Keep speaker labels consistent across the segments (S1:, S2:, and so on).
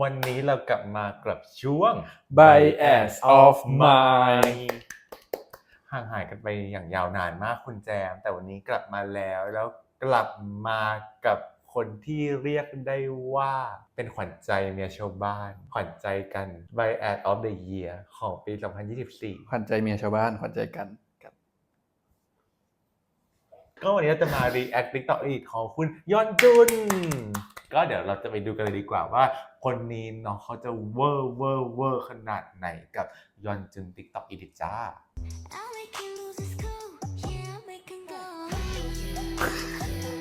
S1: วันนี้เรากลับมากับช่วง
S2: Bias of Mind
S1: ห่างหายกันไปอย่างยาวนานมากคุณแจม แต่วันนี้กลับมาแล้วแล้วกลับมากับคนที่เรียกได้ว่าเป็นขวัญใจเมียชาวบ้าน ขวัญใจกัน Bias of the Year ของปี 2024
S2: ขวัญใจเมียชาวบ้าน ขวัญใจกันครับ
S1: ก็วันนี้เราจะมา react TikTok edit ของคุณยอนจุน ก็เดี๋ยวเราจะไปดูกันเลยดีกว่าว่า คนนี้เนาะเขาจะเวอร์เวอร์เวอร์ขนาดไหนกับยอนจุน TikTok edit จ้า
S3: I'll make him lose his cool. Yeah, I'll make him go.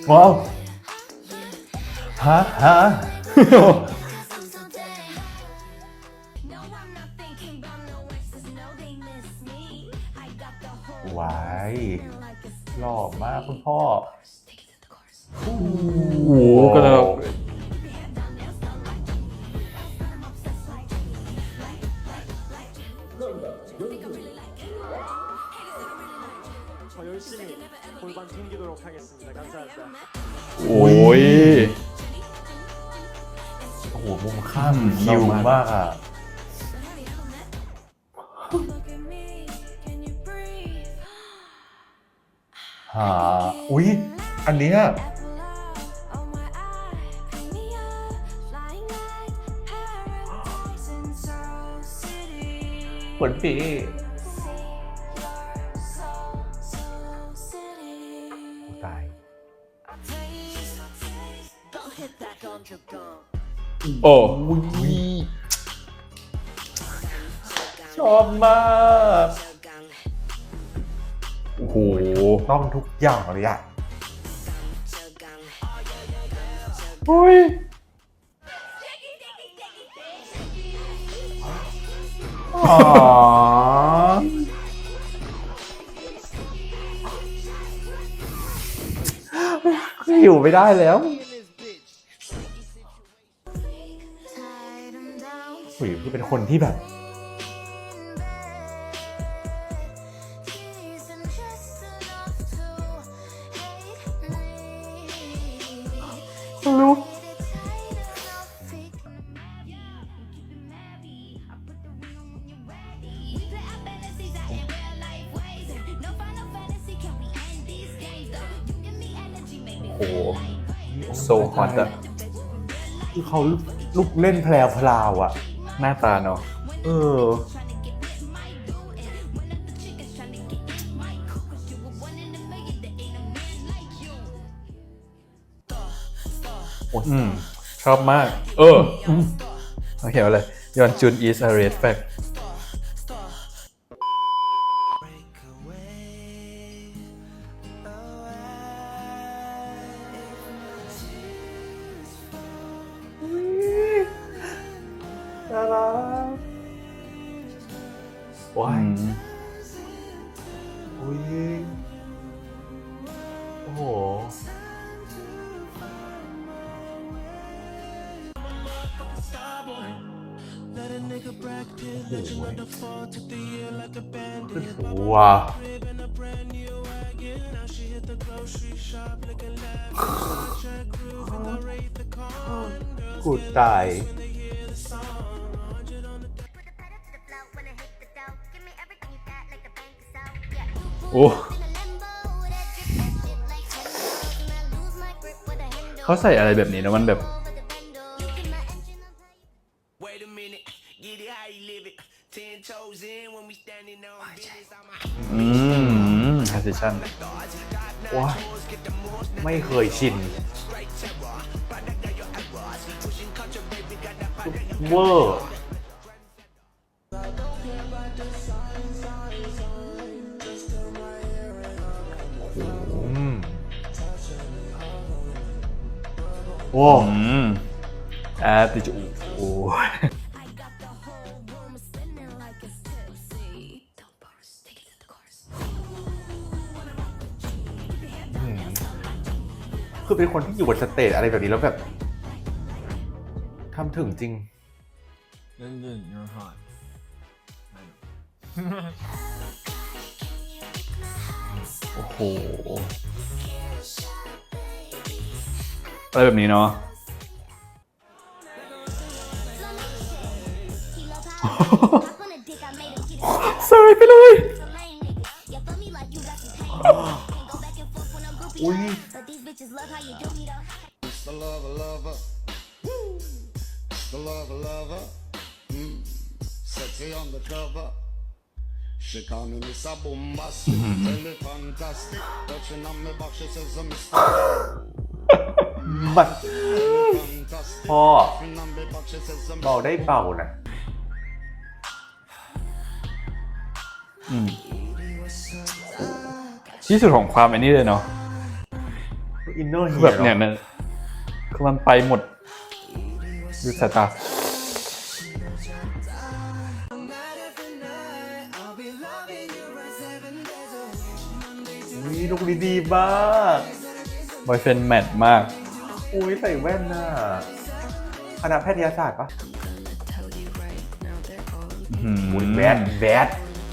S1: ว้าวฮะฮะ
S3: Cause I'm so dead. No, I'm not thinking about no exes. No, they miss me. I got the whole
S1: ว้าย
S3: feeling like it's
S1: หล่อมากคุณพ่อ
S3: Take it to the course.
S2: โอ้โหก็จะ โอ้ย
S1: โอ้โหมุมข้าง
S2: อืม
S1: คิว
S2: หล่อมาก
S1: มากอะ
S3: Look at me. Can you breathe?
S1: หาอุ๊ย อันเนี้ย
S3: Apple eye on my eye, pick
S2: โอ้
S1: ชอบมาก
S3: gun.
S2: โอ้โห
S1: ต้องทุกอย่างเลยอะ
S3: gun.
S2: อุ้ย
S1: อ๋ออยู่ไม่ได้แล้ว หุยคือเป็นคนที่แบบ
S3: Teased him just enough to hate me.
S1: ลูก
S2: โอ้โหโซฮอตอะ
S1: คือเขาลูกเล่นแพรวพราวอะ
S2: หน้าตาเนาะ
S1: เออ
S2: อืมชอบมาก เออโอเคเอาเลยยอนจุน is a red flag อ้เขาใส่อะไรแบบนี้นะมันแบบ
S4: Wait a minute, get it how you live it. Ten toes in when we standing on business. I'm a
S2: อืม transition
S1: ว้ายไม่เคยชินเวอร์ โอ้
S2: อืมแอดดิจูโอ้ย
S3: I got the whole room spinning like it's tipsy. Don't burst, take it to the course.
S1: คือเป็นคนที่อยู่บนสเตจอะไรแบบนี้แล้วแบบทำถึงจริง
S5: London, you're hot.
S2: โอ้โห อะไรแบบนี้เนาะ
S3: London, Hop on a dick, I made him get it.
S2: เสยไปเลย
S3: It's a lame nigga. You feel me like you got some pain. Can't go back and forth when I'm groupie.
S1: Ui.
S3: But these bitches love how you do me though.
S6: The lover, lover. Woo. The lover, lover. Mm. Sexy on the cover. She call me Miss a Bombastic. Tell me fantastic. Touching on me back, she says I'm Mr.
S1: มัน
S6: Fantastic.
S1: พ่อ
S6: Touching on me back, she says I'm
S1: เบาได้เบานะ
S2: ที่สุดของความไอ้นี่เลยเนาะ
S1: อินเนอร์
S2: คือ
S1: เฮี
S2: แบ
S1: ย
S2: บเนี่ยมันคือมันไปหมดดูสายตา
S1: อุ้ยลูกดีๆมาก
S2: บอยเฟนแมทมาก
S1: อุ้ยใส่แว่นน่ะคณะแพทยศาสตร์ปะ
S7: tell you right now they're all
S2: อืม
S1: อุ้ยแบดแบด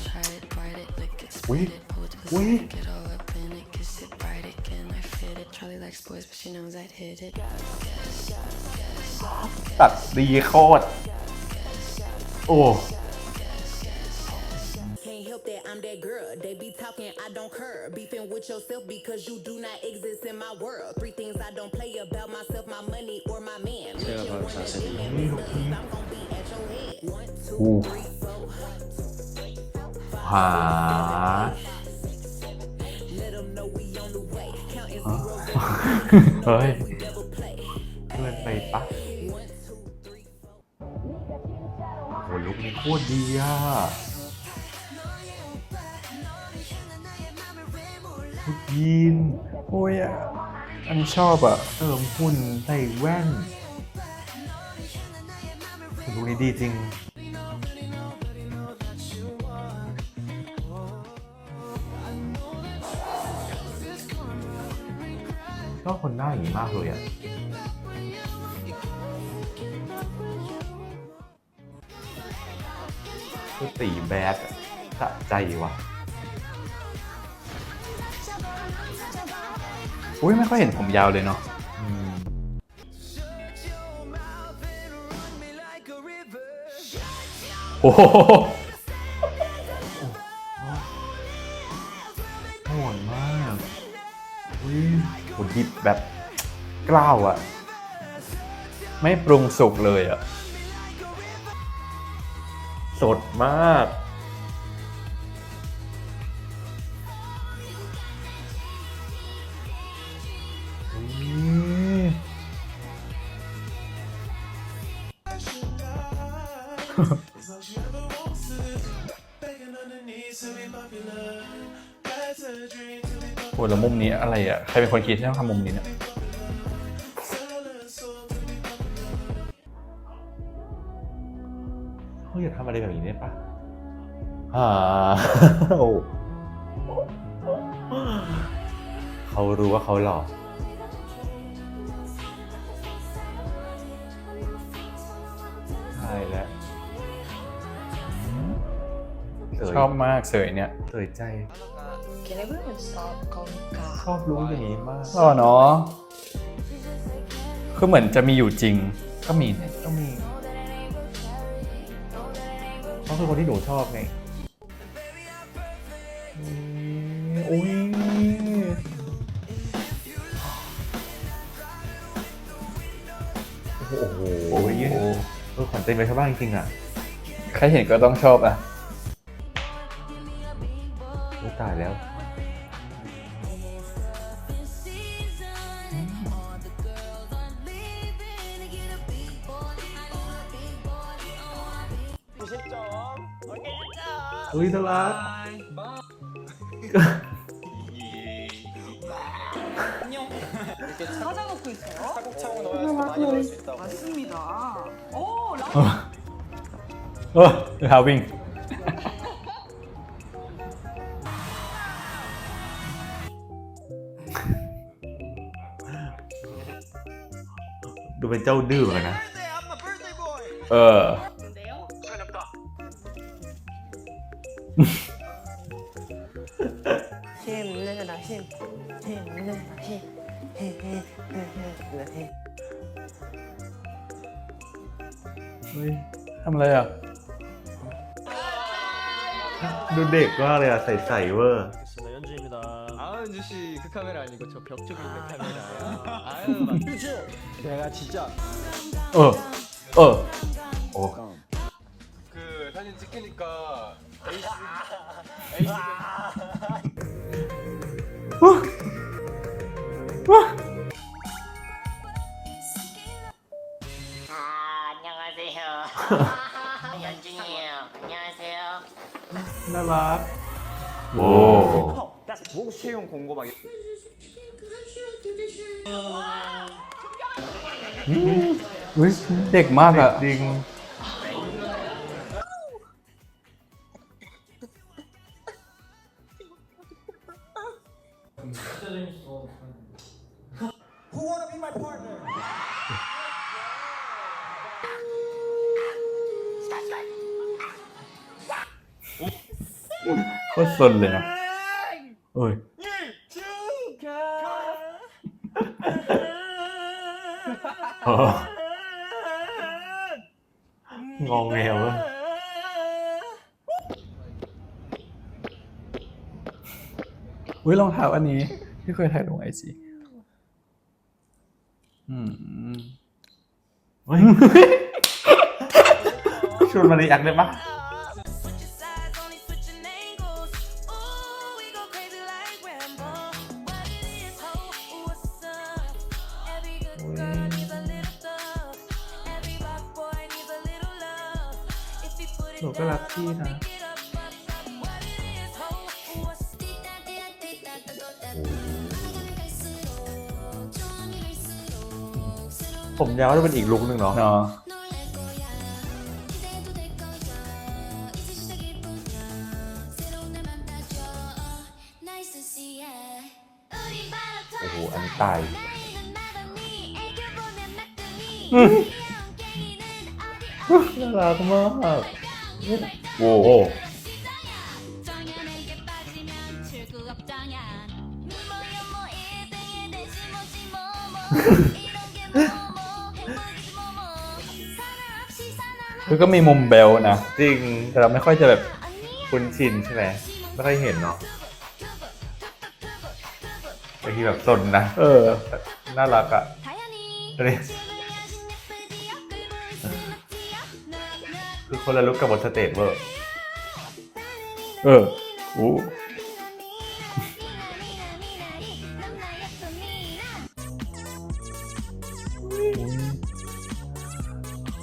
S7: try it, ride it, lick it,
S1: Ui.
S7: spit it, hold it,
S1: Ui.
S7: get all up in it, kiss it, ride it, can I fit it? Charlie likes boys, but she knows I'd hit it.
S1: ตัดดีโคตร โอ้
S8: I'm that girl. They be talking, I don't care. Beefing with yourself because you do not exist in my world. Three things I don't play about myself, my money, or my man. Mention one of them and it's the I'm gonna be at your head. One, two,
S1: อู้
S8: three, four.
S1: หา
S8: Let them know we on the way. Counting zeros,
S2: เฮ้ย
S8: double play.
S1: เกินไปปะ
S8: One, two, three, four.
S1: โหลุกนี้โคตรดีอ่ะ ยีน
S2: โอ้ยอะอันชอบอะ
S1: เติมหุ่นใส่แว่นลุกนี้ดีจริงชอบคนหน้าอย่างนี้มากเลยอะคือตีแบดสะใจว่ะ
S2: อุ้ยไม่ค่อยเห็นผมยาวเลยเนาะโอ้โห
S1: โหดมากอุ้ยโหดิบแบบกล้าวอะ
S2: ไม่ปรุงสุกเลยอะ
S1: สดมาก
S2: รอะใครเป็นคนคิดที่ต้องทำมุมนี้เนี่ย
S1: เขาอยากทำอะไรแบบนี้ได้ปะฮ่าโอ้เขารู้ว่าเขาหล่อใช่แล้วเสย
S2: ชอบมากเสยเนี่ย
S1: เสยใจ
S7: Can everyone stop calling God?
S1: ชอบรู้อย่างนี้มาก
S2: อ๋อเนาะคือเหมือนจะมีอยู่จริง ก็มีเนี่ย
S1: ก็มีเขาคือคนที่หนูชอบไงโอ้ยโอ้โหโอ้โห
S2: โอ้ย
S1: เออขวัญใจไปชาวบ้านจริงๆอะ
S2: ใครเห็นก็ต้องชอบอะ
S1: โอ้ยตายแล้ว 90점. 오케이 1점. 거기서 봐.
S9: 이렇게 차곡 찾아놓고 있어요.
S5: 차곡 넣어야 많이 넣을 수 있다고.
S9: 맞습니다. 오,
S1: 라이 Ơ, Hà Vinh Đồ bên châu đưa
S4: rồi nè Ờ boy.
S2: เออ
S7: 힘내라 힘, 힘내라 힘, 힘내라 힘.
S2: เฮ้ยทำอะไรอ่ะ
S1: ดูเด็กมากเลยอะใสๆเวอร์
S5: 알겠습니다. 연주입니다.
S10: 아 은주 씨 그 카메라 아니고 저 벽 쪽에 있는 카메라야. 아유 막
S5: 내가 진짜
S2: เออ เออ
S1: โอ้
S10: 그 사진 찍히니까 에이스 에이스
S1: 안녕하세요.
S5: 연준이에요.
S2: 안녕하세요. 나봐. 오. 목수용
S1: 공고 막. 음,
S2: 왜? 땡마가. 땡. นเลยนะเอ้ย
S1: เอององแงเวอร์
S2: อุ้ยรองเท้าอันนี้ ที่เคยถ่ายลงไอจีอืม
S1: เฮ้ยชวนมารีแอคได้ปะ
S2: รักพี่นะ
S3: pick it up, up, up. What it is, ho, what's
S1: ผมยาวก็จะเป็นอีกลุคหนึ่งเนาะ
S2: เนาะ
S3: Nice to see ya.
S1: โอ้โห อันนี้ตาย
S2: น่ารักมาก
S3: 오.
S2: คือก็มีมุมเบลนะ
S1: จริง
S2: แต่เราไม่ค่อยจะแบบ
S1: คุ้นชินใช่ไหมไม่ค่อยเห็นเนาะบางทีแบบสนนะ
S2: เออ
S1: น่ารักอะ่ะ
S3: เรีย
S1: คือคนละลุคกับบนสเตจเวอร์
S2: เออโอ้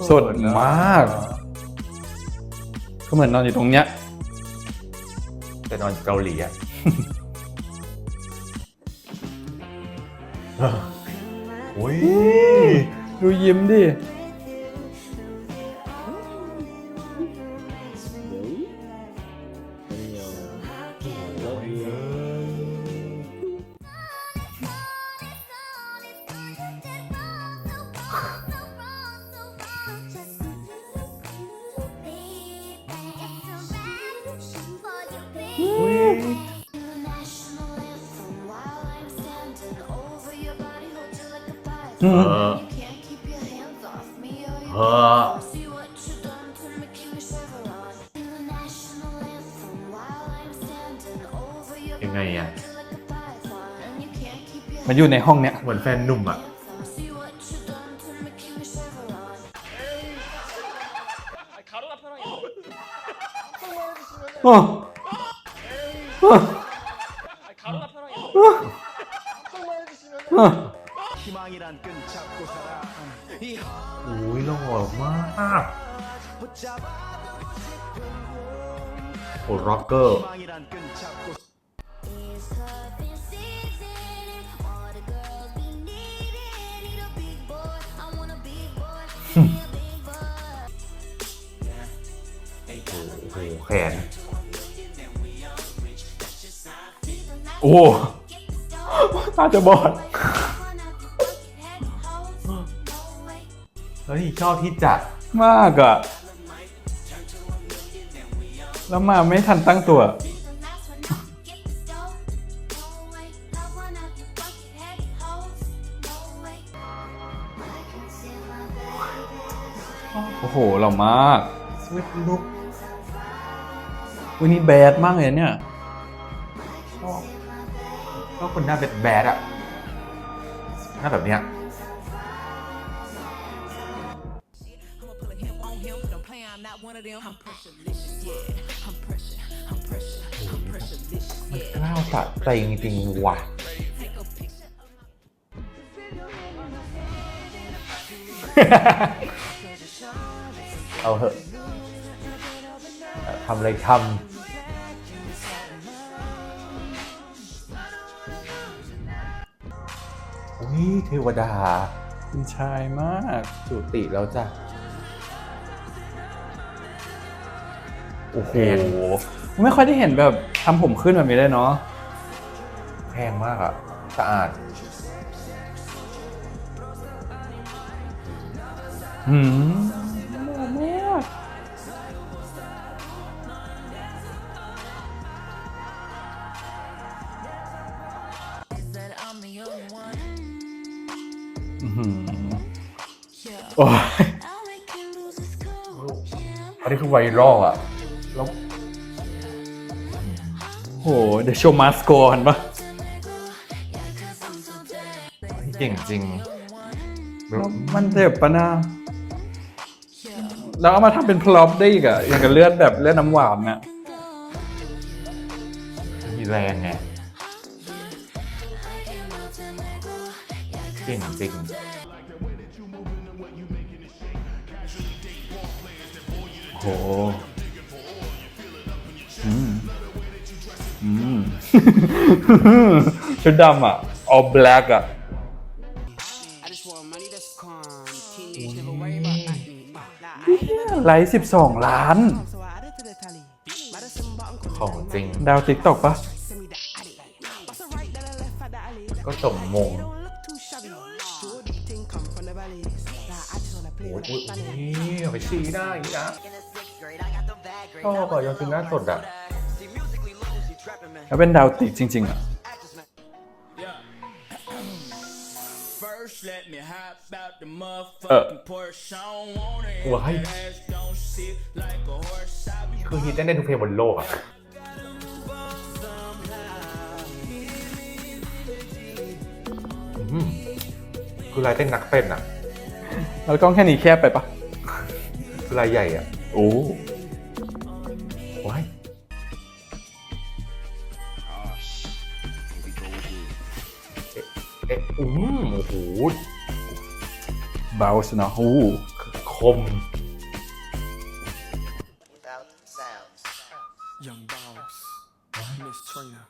S2: สดมาก ก็เหมือนนอนอยู่ตรงเนี้ย
S1: แต่นอนเกาหลีอะโอ้ย
S2: ดูยิ้มดิ
S1: ยังไงอะ
S3: body like a python and you can't keep your
S2: มันอยู่ในห้องเนี้ย
S1: เหมือนแฟนหนุ่มอะ
S3: anthem. Big boy. Give me a big boy.
S1: โอ้โหแขน
S2: โอ้ตาจะบอด
S1: เฮ้ย ชอบที่จัด
S2: มากอะ แล้วมาไม่ทันตั้งตัว โอ้โหหล่อมาก
S1: สวิตลุก
S2: อวันนี้แบดมากเลยเนี่ย
S1: ชอบชอบคนหน้าแบดแบดๆอะหน้าแบบเนี้ย
S8: of them. I'm pressurelicious, yeah. I'm pressure, I'm pressure, I'm pressurelicious,
S1: มัน
S8: yeah.
S1: กล้าวสะใจจริงๆว่ะ
S8: Take a picture.
S1: เอาเหอะเอ่อทำอะไรทำอุ้ยเทวดา
S2: คุณชายมาก
S1: จุติแล้วจ้ะ
S2: โอ้โหไม่ค่อยได้เห็นแบบทำผมขึ้นแบบนี้เลยเนาะ
S1: แพงมากอะสะอาด
S2: หืมแม่าก
S8: That I'm the only one.
S2: อื้อหือโอ้ย
S3: I'll make you lose his cool.
S1: อันนี้คือไวรัลอะ
S2: โหเดี๋ยวโชว์มาสโกกันปะ
S1: เก่งจริง
S2: แล้วมันเจ็บปะนะแล้วเอามาทำเป็นพล็อปได้อีกอะอย่างกับเลือดแบบเลือดน้ำหวานน่ะ
S1: มีแรงไงเก่งจริง
S2: โห ชุดดำอะ all black อะ
S4: I just want money that's calm. Teenage never worry about nothing. Nah, I ain't never
S2: ไลฟ์สิบสองล้าน
S4: so I added to the tally. Might have some bottom
S1: ของจริง
S2: ดาวติ๊กตอกปะ
S4: send me the addy. What's the right that I left at the alley?
S1: ก็สมมง
S4: Don't look too shabby. Sure, the thing come from the valleys. Nah, I just wanna play
S1: โอ้ย
S4: with
S1: อุ้ย
S4: that
S1: อุ้
S4: money.
S1: ยเอาไปชี้หน้าอย่างนี้นะชอบอะยอนคือหน้าสดอะ
S2: แล้วเป็นดาวติ๊กจริง ๆ อะ
S4: First, let me hop out the
S2: Uh.
S4: motherfucking Porsche. I don't want it.
S1: Why?
S4: That ass don't sit like a horse. I be
S1: คือฮิตได้ในทุกเพลงบนโลกอะอืมคือลายเต้นนักเต้นอะ
S2: แล้วกล้องแค่นี้แคบไปปะ
S1: คือลายใหญ่อะ
S2: โอ้
S1: เบา
S2: สเนาะโอ้
S1: คม
S4: Young Boss, Miss Trainer,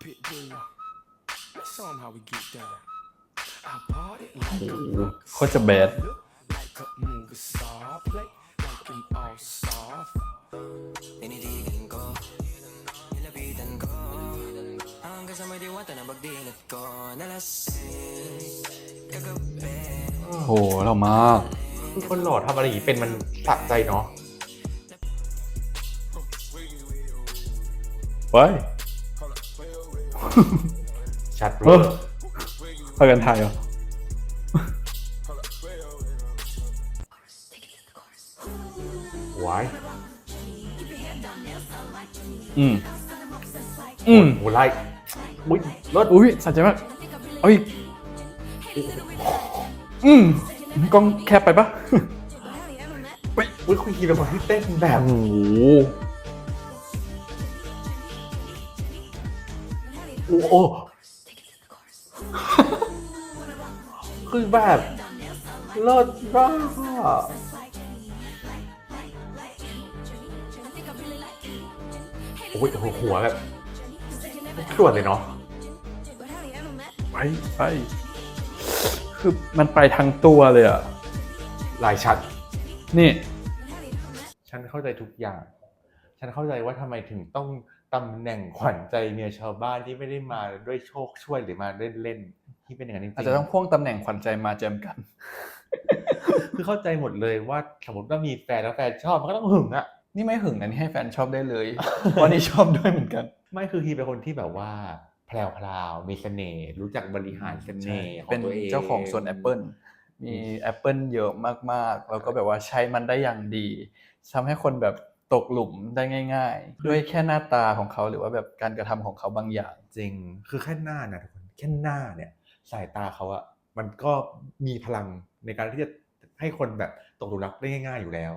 S4: Pitbull. Let's show 'em how we get down. I party like a
S2: โคตรจะแบด
S4: like a movie star, play like an all star.
S7: Nilapitan
S2: โหหล่อมาก
S1: คือคนหล่อทำอะไรอย่างนี้เป็นมันสะใจเนาะ
S2: ไว้
S1: ชัดเล
S2: เอยอพากันถ่ายเหรอ
S1: ว้าย
S2: อืม อืม
S1: โอ้ไล่ อุ้ยรถ
S2: อุ้ยสนใจมากเอาอีกอืมกล้องแคบไปปะ
S1: อุ้ยคุณคีเป็นคนที่เต้นแบบ
S2: โอ้โห
S1: โอ้โหคือแบบเลิศมากอะโอ้ยโอ้โหหัวแบบส่วนเลยเนาะ
S2: ไปไป คือมันไปทั้งตัวเลยอะ
S1: ลายชัด
S2: นี่
S1: ฉันเข้าใจทุกอย่าง ฉันเข้าใจว่าทำไมถึงต้องตำแหน่งขวัญใจเมียชาวบ้านที่ไม่ได้มาด้วยโชคช่วยหรือมาเล่นๆที่เป็นอย่างนั้นจริงๆ
S2: อาจจะต้องพ่วงตำแหน่งขวัญใจมาแจมกัน
S1: คือเข้าใจหมดเลยว่าสมมติว่ามีแฟนแล้วแฟนชอบมันก็ต้องหึงอะ
S2: นี่ไม่หึงนะนี่ให้แฟนชอบได้เลยเพราะนี่ชอบด้วยเหมือนกัน
S1: ไม่คือฮีเป็นคนที่แบบว่าแพรวพราวๆมีเสน่ห์รู้จักบริหารเสน่ห์ของ
S2: เป็น
S1: ตัวเอง
S2: เจ้าของสวนแอปเปิลมีแอปเปิลเยอะมากๆ แล้วก็แบบว่าใช้มันได้อย่างดีทำให้คนแบบตกหลุมได้ง่าย ๆ ด้วยแค่หน้าตาของเขาหรือว่าแบบการกระทำของเขาบางอย่าง
S1: จริง คือแค่หน้านะทุกคนแค่หน้าเนี่ยสายตาเขาอะมันก็มีพลังในการที่จะให้คนแบบตกหลุมรักได้ง่าย ๆ อยู่แล้ว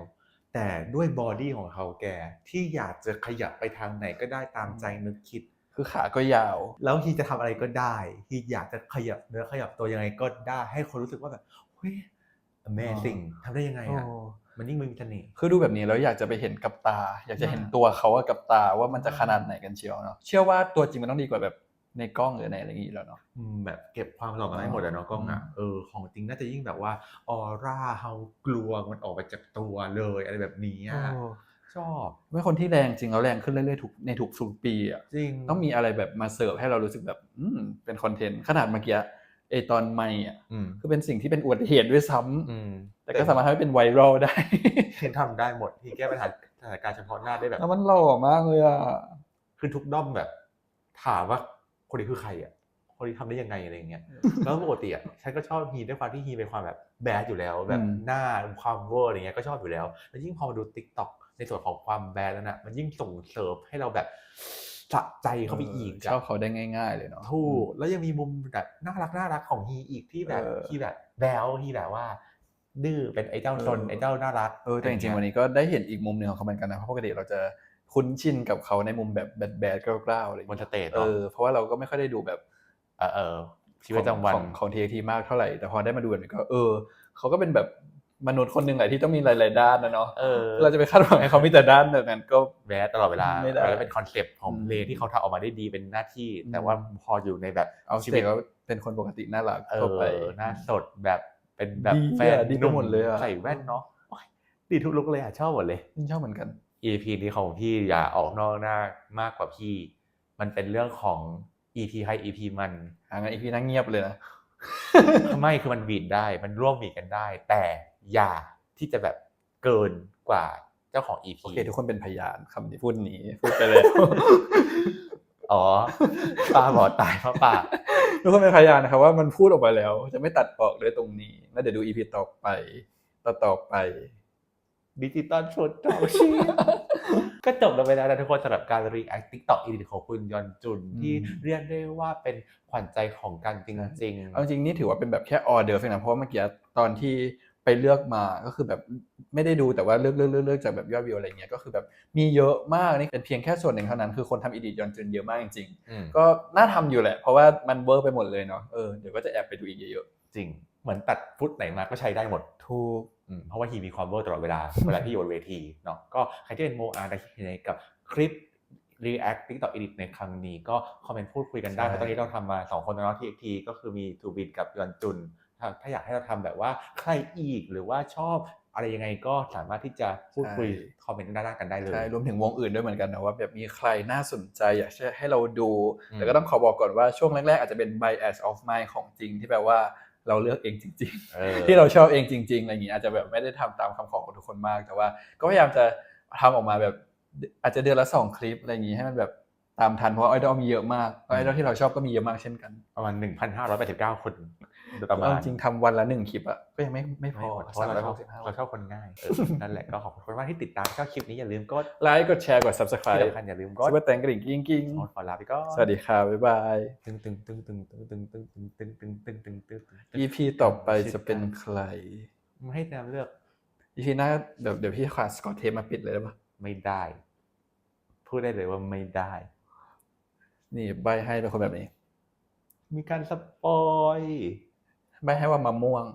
S1: แต่ด้วยบอดี้ของเขาแกที่อยากจะขยับไปทางไหนก็ได้ตามใจนึกคิด
S2: คือขาก็ยาว
S1: แล้วฮีจะทำอะไรก็ได้ฮีอยากจะขยับเนื้อขยับตัวยังไงก็ได้ให้คนรู้สึกว่าแบบเฮ้ย Amazing ทำได้ยังไงอะ
S2: โอ้
S1: มันยิ่งมีเสน่ห์
S2: คือดูแบบนี้แล้วอยากจะไปเห็นกับตา อยากจะเห็น
S1: อ่า
S2: ตัวเขาอะกับตาว่ามันจะขนาดไหนกันเชียวเนาะเชื่อว่าตัวจริงมันต้องดีกว่าแบบในกล้องหรือในอะไรอย่างงี้แล้วเนาะ
S1: อืมแบบเก็บความหล่อมาให้หมดอะเนาะกล้องอะ
S2: อืม
S1: เออของจริงน่าจะยิ่งแบบว่าออร่าเฮากลัวมันออกไปจากตัวเลยอะไรแบบนี้อะ ชอบ
S2: เป็นคนที่แรงจริงแล้วแรงขึ้นเรื่อยๆทุกในทุกทุกปีอะ
S1: จริง
S2: ต้องมีอะไรแบบมาเสิร์ฟให้เรารู้สึกแบบอืมเป็นคอนเทนต์ขนาดเมื่อกี้ไอตอนไม่อะ
S1: อืม
S2: คือเป็นสิ่งที่เป็นอุบัติเหตุด้วยซ้ำ
S1: อืม
S2: แต่ก็สามารถทำให้เป็นไวรัลได้
S1: เห็นทำได้หมดที่แก้ปัญหาสถานการณ์เฉพาะหน้าได้แบบ
S2: แล้วมันหล่อมากเลยอะ
S1: คือทุกด้อมแบบ ถามว่าคนนี้คือใครอะคนนี้ทำได้ยังไงอะไรอย่างเงี้ยแล้วปกติอะฉันก็ชอบฮีด้วยความที่ฮีเป็นความแบบแบดอยู่แล้ว แบบ
S2: อืม
S1: หน้าความเวอร์อะไรเงี้ยก็ชอบอยู่แล้ว แล้วยิ่งพอมาดูติ๊กต็อก ในส่วนของความแบดแล้วน่ะมันยิ่งส่งเสริมให้เราแบบสะใจเข้าไปอีก
S2: ชอบเขาได้ง่าย ๆ เลยเนาะ
S1: ถูกแล้วยังมีมุมแบบน่ารักน่ารักของฮีอีกที่แบบ
S2: เออ
S1: ฮีแบบแบลฮีแบบว่าดื้อเป็นไอ้เจ้าซน
S2: เออ
S1: ไอ้เจ้าน่ารัก
S2: เออแต่จริงๆวันนี้ก็ได้เห็นอีกมุมหนึ่งของเขาเหมือนกันนะเพราะปกติเราจะคุ้นชินกับเขาในมุมแบบแบดๆกล้าวๆอะไรอย่าง
S1: บน
S2: เงี้ย
S1: สเตจ
S2: เอ
S1: เนาะ
S2: อเพราะว่าเราก็ไม่ค่อยได้ดูแบบ
S1: เออเออชีวิตประจำวัน
S2: ของของทีทีมากเท่าไหร่แต่พอได้มาดูแบบนี้ก็เออเขาก็เป็นแบบ มนุษย์คนหนึ่งแหละที่ต้องมีหลาย ๆ ด้านนะเนาะ
S1: เออ
S2: เราจะไปคาดหวังให้เขามีแต่ด้านแบบนั้นก็
S1: แวะตลอดเวลา
S2: ไม่ได้
S1: แล้วเป็นคอนเซปต์ของ
S2: อืม
S1: เพลงที่เขาทำออกมาได้ดีเป็นหน้าที่
S2: อืม
S1: แต่ว่าพออยู่ในแบบ
S2: เอา
S1: ชี
S2: ส
S1: วิ
S2: เต็
S1: ต
S2: ก็เป็นคนปกติน่ารัก
S1: เอ
S2: ทั่วไป
S1: อหน้าสดแบบเป็นแบบ
S2: ดี
S1: แฟน
S2: อะดีไป
S1: นุ่ม
S2: หมดเลยอะ
S1: ใส่แว่นเนาะโอ๊ยดีทุกลุกเลยอะชอบหมดเลย
S2: ชอบเหมือนกัน
S1: EP นี้ของพี่อย่าออกนอกหน้ามากกว่าพี่ มันเป็นเรื่องของ EP ให้ EP มัน
S2: อ่างั้นอีพีนั่งเงียบเลยนะ
S1: ไม่คือมันบีดได้มันร่วมบีดกันได้ แต่ อย่าที่จะแบบเกินกว่าเจ้าของ EP
S2: โอเคทุกคนเป็นพยานคำที่พูดนี้พูดไปแล้ว
S1: อ๋อป้าบอกตายเพราะปาก
S2: ทุกคนเป็นพยานนะครับว่ามันพูดออกมาแล้ว จะไม่ตัดออกด้วยตรงนี้แล้วเดี๋ยวดูอีพีต่อไปต่อต่อไป
S1: ดิจิตอลชุดจองชีพก็จบลงไปแล้วนะทุกคนสำหรับการรีแอคติ๊กต็อกอีดิของคุณยอนจุนที่เรียกได้ว่าเป็นขวัญใจของกันจริง
S2: เอาจริงนี่ถือว่าเป็นแบบแค่ออเดอร์เองนะเพราะว่าเมื่อกี้ตอนที่ ไปเลือกมาก็คือแบบไม่ได้ดูแต่ว่าเลือกเลือกเลือกเลือกจากแบบยอดวิวอะไรเงี้ยก็คือแบบมีเยอะมากนี่เป็นเพียงแค่ส่วนหนึ่งเท่านั้นคือคนทำอีดิทยอนจุนเยอะมากจริง
S1: อืม
S2: ๆก็น่าทำอยู่แหละ เพราะว่ามันเวอร์ไปหมดเลยเนาะเออเดี๋ยวก็จะแอบไปดูอีกเยอะ
S1: ๆจริง เหมือนตัดฟุตไหนมาก็ใช้ได้หมด
S2: ๆถูก
S1: อืมเพราะว่าฮีมีความเวอร์ตลอดเวลา เวลาที่อยู่บนเวทีเนาะก็ใครที่เป็นโมอาร์ได้คิดเห็นยังไงกับคลิป React TikTok Edit ในครั้งนี้ก็คอมเมนต์พูดคุยกันได้
S2: ใช่
S1: เพราะตอนนี้เราทำมาสองคนแล้วเนาะที่ทีก็คือมีทูบินกับยอนจุน ถ้าถ้าอยากให้เราทำแบบว่าใครอีกหรือว่าชอบอะไรยังไงก็สามารถที่จะพูดคุยคอมเมนต์ด้านล่างกันได้เลย
S2: ใช่รวมถึงวงอื่นด้วยเหมือนกันนะว่าแบบมีใครน่าสนใจอยากให้เราดู
S1: อืม
S2: แต่ก็ต้องขอบอกก่อนว่าช่วงแรก ๆ อาจจะเป็น bias of mind ของจริงที่แปลว่าเราเลือกเองจริงๆ
S1: เออ
S2: ที่เราชอบเองจริง ๆอะไรอย่างงี้อาจจะแบบไม่ได้ทำตามคำขอของทุกคนมาก แต่ว่าก็พยายามจะทำออกมาแบบอาจจะเดือนละสองคลิปอะไรอย่างงี้ให้มันแบบตามทันเพราะไอดอลมีเยอะมากไอดอลที่เราชอบก็มีเยอะมากเช่นกัน
S1: ประมาณหนึ่งพันห้าร้อยแปดสิบเก้าคนโดย ประมา
S2: เอา
S1: ณ
S2: จริงๆทำวันละหนึ่งคลิปอะก็ยังไม่ไม่พ
S1: ไม่
S2: อ
S1: หมดเพราะเราชอบ
S2: 365
S1: เราชอบคนง่ายเออนั่นแหละก็ขอบคุณมากที่ติดตามชอบคลิปนี้อย่าลืมกด
S2: ไลค์กดแชร์กด
S1: ที่
S2: subscribe
S1: สำคัญอย่าลืมกด
S2: ซุปเปอร์แตงกริ่งกิ้งกิ้ง
S1: ขอลาไปก่อน
S2: สวัสดีครับบ๊ายบาย
S1: ตึงตึงตึงตึงตึงตึงตึงตึงตึงตึงตึงตึงตึงตึง
S2: EP ต่อไปจะเป็นใคร
S1: ไม่ให้แนมเลือก
S2: EP หน้าเดี๋ยวเดี๋ยวพี่ขาดสกอตเทปมาปิดเลยได้ปะ
S1: ไม่ได้ พูดได้เลยว่าไม่ได้
S2: นี่ใบให้เป็นคนแบบนี้
S1: มีการสปอย
S2: ไม่ให้ว่ามะม่วง